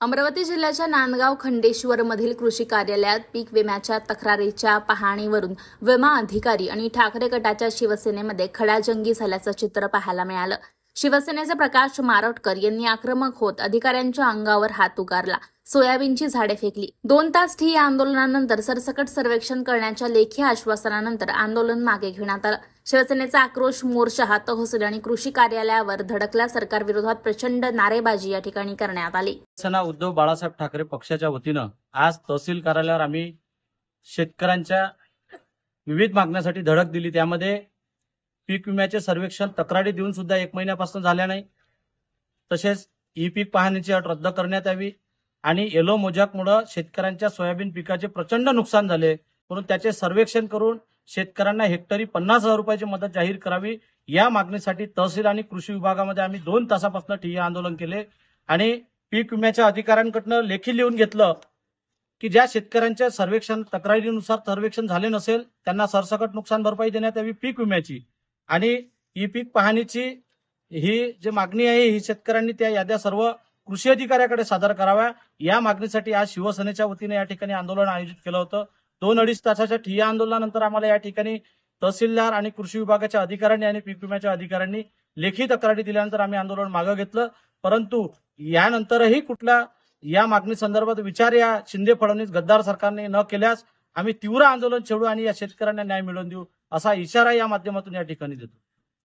अमरावती जिल्ह्याच्या नांदगाव खंडेश्वर मधील कृषी कार्यालयात पीक विम्याच्या तक्रारीच्या पाहणीवरून विमा अधिकारी आणि ठाकरे गटाच्या शिवसेनेमध्ये खडाजंगी झाल्याचं चित्र पाहायला मिळालं. शिवसेनेचे प्रकाश मारोटकर यांनी आक्रमक होत अधिकाऱ्यांच्या अंगावर हात उगारला. सोयाबीनची झाडे फेकली. दोन तास ठिय्या आंदोलनानंतर सरसकट सर्वेक्षण करण्याच्या लेखी आश्वासनानंतर आंदोलन मागे घेण्यात आलं. शिवसेनेचा आक्रोश मोर्चा हा तहसील आणि कृषी कार्यालयावर धडकला सरकारविरोधात प्रचंड नारेबाजी या ठिकाणी करण्यात आली. शिवसेना उद्धव बाळासाहेब ठाकरे पक्षाच्या वतीनं आज तहसील कार्यालयावर आम्ही शेतकऱ्यांच्या विविध मागण्यासाठी धडक दिली. त्यामध्ये पीक विम्याचे सर्वेक्षण तक्रारी देऊन सुद्धा एक महिन्यापासून झाल्या नाही. तसेच ई पीक पाहणीची अट रद्द करण्यात यावी आणि येलो मोजाकमुळे शेतकऱ्यांच्या सोयाबीन पिकाचे प्रचंड नुकसान झाले. म्हणून त्याचे सर्वेक्षण करून शेतकऱ्यांना हेक्टरी पन्नास हजार रुपयाची मदत जाहीर करावी. या मागणीसाठी तहसील आणि कृषी विभागामध्ये आम्ही दोन तासापासून ठिय्या आंदोलन केले आणि पीक विम्याच्या अधिकाऱ्यांकडनं लेखी लिहून घेतलं की ज्या शेतकऱ्यांच्या सर्वेक्षण तक्रारीनुसार सर्वेक्षण झाले नसेल त्यांना सरसकट नुकसान भरपाई देण्यात यावी पीक विम्याची. आणि ही पीक पाहणीची ही जी मागणी आहे ही शेतकऱ्यांनी त्या याद्या सर्व कृषी अधिकाऱ्याकडे सादर कराव्या. या मागणीसाठी आज शिवसेनेच्या वतीने या ठिकाणी आंदोलन आयोजित केलं होतं. दोन अडीच तासाच्या ठिय्या आंदोलनानंतर आम्हाला या ठिकाणी तहसीलदार आणि कृषी विभागाच्या अधिकाऱ्यांनी आणि पीक विम्याच्या अधिकाऱ्यांनी लेखी तक्रारी दिल्यानंतर आम्ही आंदोलन मागं घेतलं. परंतु यानंतरही कुठला या मागणी संदर्भात विचार या शिंदे फडणवीस गद्दार सरकारने न केल्यास आम्ही तीव्र आंदोलन छेडू आणि या शेतकऱ्यांना न्याय मिळवून देऊ. असा इशारा या माध्यमातून या ठिकाणी देतो.